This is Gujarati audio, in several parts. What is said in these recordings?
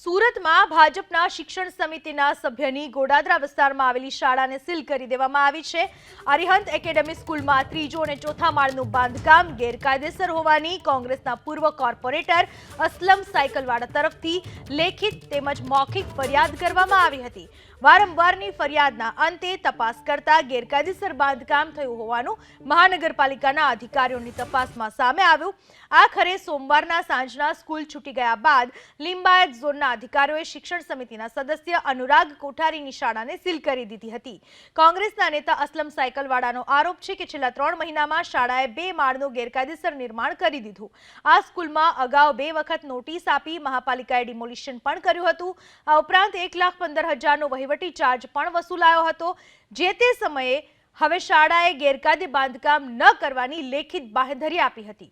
સુરતમાં ભાજપના શિક્ષણ સમિતિના સભ્યની ગોડાદરા વિસ્તારમાં આવેલી શાળાને સીલ કરી દેવામાં આવી છે. અરિહંત એકેડેમી સ્કૂલમાં ત્રીજો અને ચોથા માળનું બાંધકામ ગેરકાયદેસર હોવાની કોંગ્રેસના પૂર્વ કોર્પોરેટર અસલમ સાયકલવાળા તરફથી લેખિત તેમજ મૌખિક ફરિયાદ કરવામાં આવી હતી. વારંવારની ફરિયાદના અંતે તપાસ કરતા ગેરકાયદેસર બાંધકામ થયું હોવાનું મહાનગરપાલિકાના અધિકારીઓની તપાસમાં સામે આવ્યું. આખરે સોમવારના સાંજના સ્કૂલ છૂટી ગયા બાદ લિંબાયત ઝોનના અધિકારીઓએ શિક્ષણ સમિતિના સદસ્ય અનુરાગ કોઠારીની શાળાને સીલ કરી દીધી હતી. કોંગ્રેસના નેતા અસલમ સાયકલવાળાનો આરોપ છે કે છેલ્લા ત્રણ મહિનામાં શાળાએ બે માળનું ગેરકાયદેસર નિર્માણ કરી દીધું. આ સ્કૂલમાં અગાઉ બે વખત નોટિસ આપી મહાપાલિકાએ ડિમોલિશન પણ કર્યું હતું. આ ઉપરાંત એક લાખ પંદર હજારનો વહીવટી ચાર્જ પણ વસૂલાયો હતો. જે તે સમયે હવે શાળાએ ગેરકાયદે બાંધકામ ન કરવાની લેખિત બાંહેધરી આપી હતી.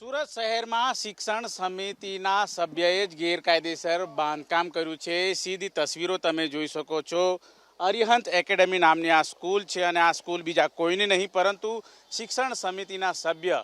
સુરત શહેરમાં શિક્ષણ સમિતિના સભ્યએ જ ગેરકાયદેસર બાંધકામ કર્યું છે. સીધી તસવીરો તમે જોઈ શકો છો. અરિહંત એકેડેમી નામની આ સ્કૂલ છે અને આ સ્કૂલ બીજા કોઈની નહીં, પરંતુ શિક્ષણ સમિતિના સભ્ય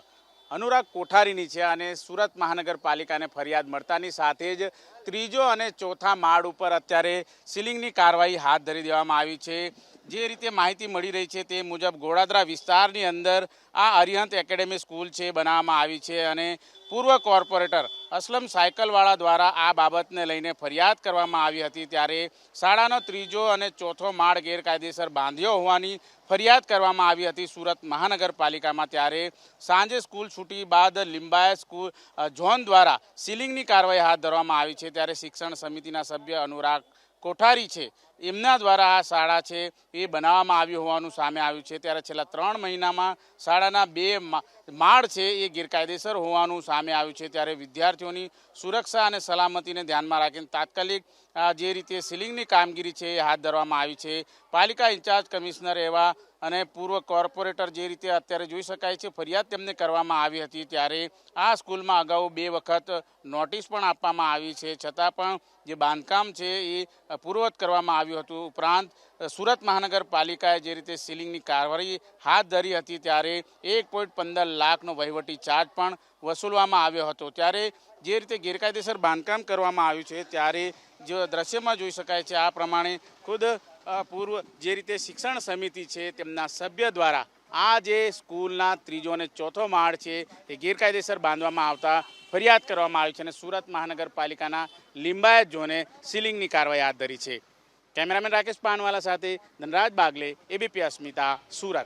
અનુરાગ કોઠારીની છે અને સુરત મહાનગરપાલિકાને ફરિયાદ મળતાની સાથે જ ત્રીજો અને ચોથા માળ ઉપર અત્યારે સીલિંગની કાર્યવાહી હાથ ધરી દેવામાં આવી છે. જે રીતે માહિતી મળી રહી છે તે મુજબ ગોળાદરા વિસ્તારની અંદર આ અરિહંત એકેડેમી સ્કૂલ છે, બનાવવામાં આવી છે અને પૂર્વ કોર્પોરેટર અસલમ સાયકલવાળા દ્વારા આ બાબતને લઈને ફરિયાદ કરવામાં આવી હતી ત્યારે શાળાનો ત્રીજો અને ચોથો માળ ગેરકાયદેસર બાંધ્યો હોવાની ફરિયાદ કરવામાં આવી હતી સુરત મહાનગરપાલિકામાં ત્યારે સાંજે સ્કૂલ છૂટી બાદ લિંબાયત સ્કૂલ ઝોન દ્વારા સીલિંગની કાર્યવાહી હાથ ધરવામાં આવી છે. ત્યારે શિક્ષણ સમિતિના સભ્ય અનુરાગ કોઠારી છે. એમના દ્વારા આ શાળા છે, એ બનાવવામાં આવી હોવાનું સામે આવ્યું છે. ત્યારે છેલ્લા ત્રણ મહિનામાં શાળાના બે માળ છે, એ ગેરકાયદેસર હોવાનું સામે આવ્યું છે. ત્યારે વિદ્યાર્થીઓની સુરક્ષા અને સલામતીને ધ્યાનમાં રાખીને તાત્કાલિક જે રીતે સીલિંગની કામગીરી છે, એ હાથ ધરવામાં આવી છે. પાલિકા ઇન્ચાર્જ કમિશનર એવા અને પૂર્વ કોર્પોરેટર જે રીતે અત્યારે જોઈ શકાય છે, ફરિયાદ તેમને કરવામાં આવી હતી ત્યારે આ સ્કૂલમાં અગાઉ બે વખત નોટિસ પણ આપવામાં આવી છે. છતાં પણ જે બાંધકામ છે એ પૂર્વવત કરવામાં આવ્યું હતું. ઉપરાંત, સુરત મહાનગરપાલિકાએ જે રીતે સીલિંગની કાર્યવાહી હાથ ધરી હતી ત્યારે એક પોઈન્ટ પંદર લાખનો વહીવટી ચાર્જ પણ વસૂલવામાં આવ્યો હતો. ત્યારે જે રીતે ગેરકાયદેસર બાંધકામ કરવામાં આવ્યું છે, ત્યારે જો દ્રશ્યમાં જોઈ શકાય છે, આ પ્રમાણે ખુદ પૂર્વ જે રીતે શિક્ષણ સમિતિ છે તેમના સભ્ય દ્વારા આ જે સ્કૂલના ત્રીજો અને ચોથો માળ છે એ ગેરકાયદેસર બાંધવામાં આવતા, ફરિયાદ કરવામાં આવી છે અને સુરત મહાનગરપાલિકાના લિંબાયત ઝોને સીલિંગની કાર્યવાહી હાથ ધરી છે. કેમેરામેન રાકેશ પાનવાલા સાથે ધનરાજ બાગલે, એબીપી અસ્મિતા, સુરત.